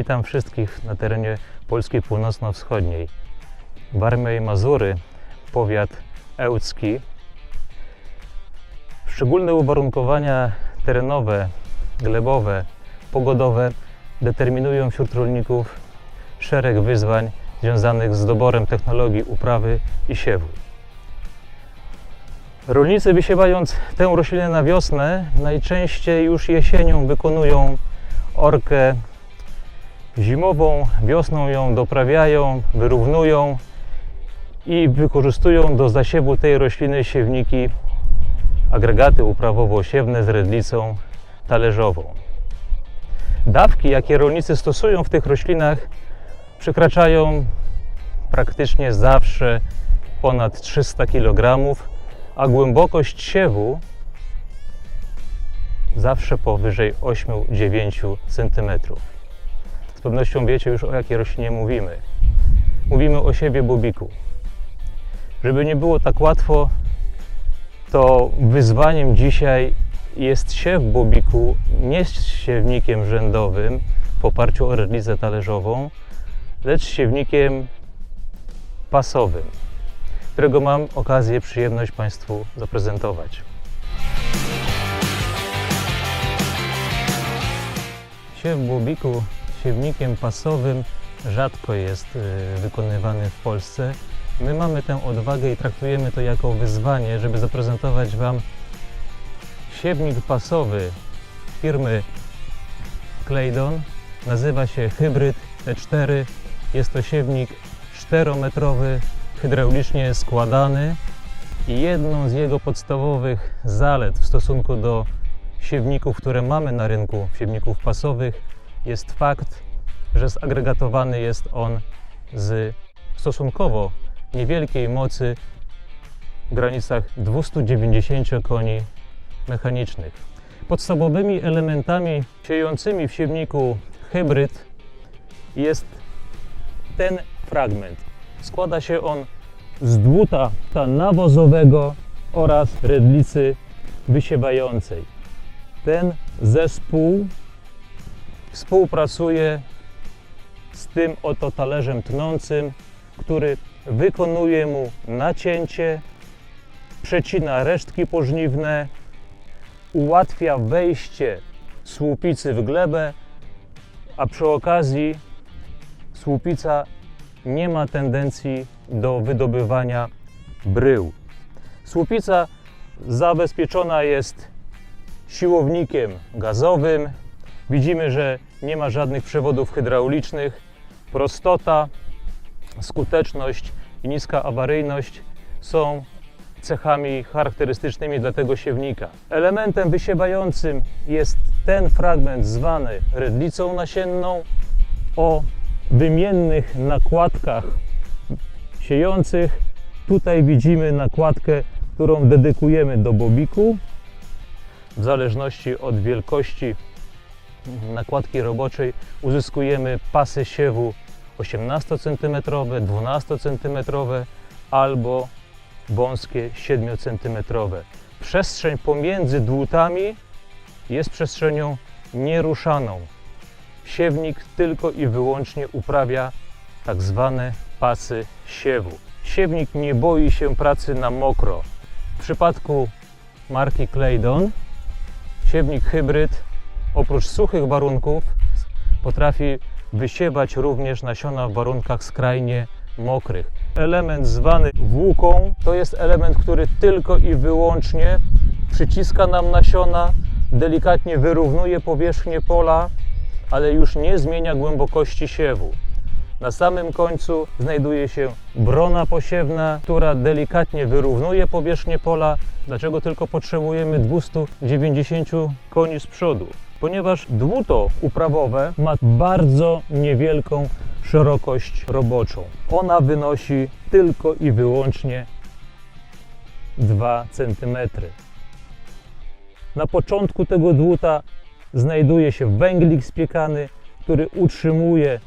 Witam wszystkich na terenie Polski Północno-Wschodniej. Warmia Mazury, powiat ełcki. Szczególne uwarunkowania terenowe, glebowe, pogodowe determinują wśród rolników szereg wyzwań związanych z doborem technologii uprawy i siewu. Rolnicy wysiewając tę roślinę na wiosnę, najczęściej już jesienią wykonują orkę zimową, wiosną ją doprawiają, wyrównują i wykorzystują do zasiewu tej rośliny siewniki, agregaty uprawowo-siewne z redlicą talerzową. Dawki, jakie rolnicy stosują w tych roślinach, przekraczają praktycznie zawsze ponad 300 kg, a głębokość siewu zawsze powyżej 8-9 cm. Z pewnością wiecie już o jakiej roślinie mówimy. Mówimy o siewie bobiku. Żeby nie było tak łatwo, to wyzwaniem dzisiaj jest siew bobiku nie z siewnikiem rzędowym w oparciu o redlicę talerzową, lecz siewnikiem pasowym, którego mam okazję, przyjemność Państwu zaprezentować. Siew bobiku siewnikiem pasowym rzadko jest y, wykonywany w Polsce. My mamy tę odwagę i traktujemy to jako wyzwanie, żeby zaprezentować Wam siewnik pasowy firmy Claydon. Nazywa się Hybryd T4. Jest to siewnik 4-metrowy, hydraulicznie składany i jedną z jego podstawowych zalet w stosunku do siewników, które mamy na rynku, siewników pasowych, jest fakt, że zagregatowany jest on z stosunkowo niewielkiej mocy w granicach 290 koni mechanicznych. Podstawowymi elementami siejącymi w siewniku hybryd jest ten fragment. Składa się on z dłuta nawozowego oraz redlicy wysiewającej. Ten zespół współpracuje z tym oto talerzem tnącym, który wykonuje mu nacięcie, przecina resztki pożniwne, ułatwia wejście słupicy w glebę, a przy okazji słupica nie ma tendencji do wydobywania brył. Słupica zabezpieczona jest siłownikiem gazowym. Widzimy, że nie ma żadnych przewodów hydraulicznych. Prostota, skuteczność i niska awaryjność są cechami charakterystycznymi dla tego siewnika. Elementem wysiewającym jest ten fragment zwany redlicą nasienną o wymiennych nakładkach siejących. Tutaj widzimy nakładkę, którą dedykujemy do bobiku. W zależności od wielkości nakładki roboczej uzyskujemy pasy siewu 18 cm, 12 cm albo wąskie 7 cm. Przestrzeń pomiędzy dłutami jest przestrzenią nieruszaną. Siewnik tylko i wyłącznie uprawia tak zwane pasy siewu. Siewnik nie boi się pracy na mokro. W przypadku marki Claydon siewnik hybryd oprócz suchych warunków potrafi wysiewać również nasiona w warunkach skrajnie mokrych. Element zwany włóką to jest element, który tylko i wyłącznie przyciska nam nasiona, delikatnie wyrównuje powierzchnię pola, ale już nie zmienia głębokości siewu. Na samym końcu znajduje się brona posiewna, która delikatnie wyrównuje powierzchnię pola. Dlaczego tylko potrzebujemy 290 koni z przodu? Ponieważ dłuto uprawowe ma bardzo niewielką szerokość roboczą. Ona wynosi tylko i wyłącznie 2 cm. Na początku tego dłuta znajduje się węglik spiekany, który utrzymuje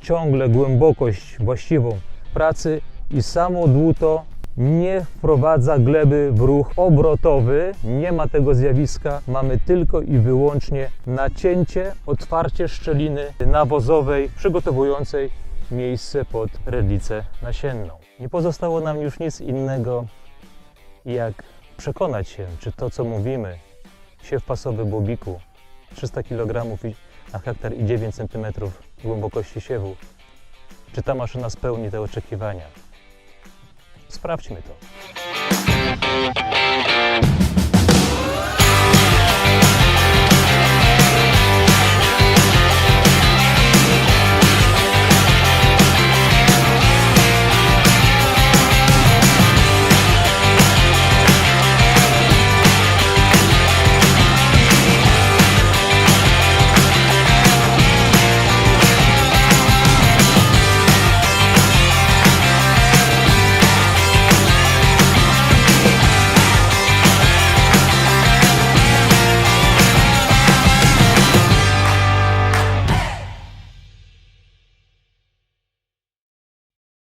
ciągle głębokość właściwą pracy i samo dłuto nie wprowadza gleby w ruch obrotowy, nie ma tego zjawiska. Mamy tylko i wyłącznie nacięcie, otwarcie szczeliny nawozowej przygotowującej miejsce pod redlicę nasienną. Nie pozostało nam już nic innego, jak przekonać się, czy to, co mówimy, siew pasowy bobiku 300 kg na hektar i 9 cm głębokości siewu, czy ta maszyna spełni te oczekiwania. Sprawdźmy to.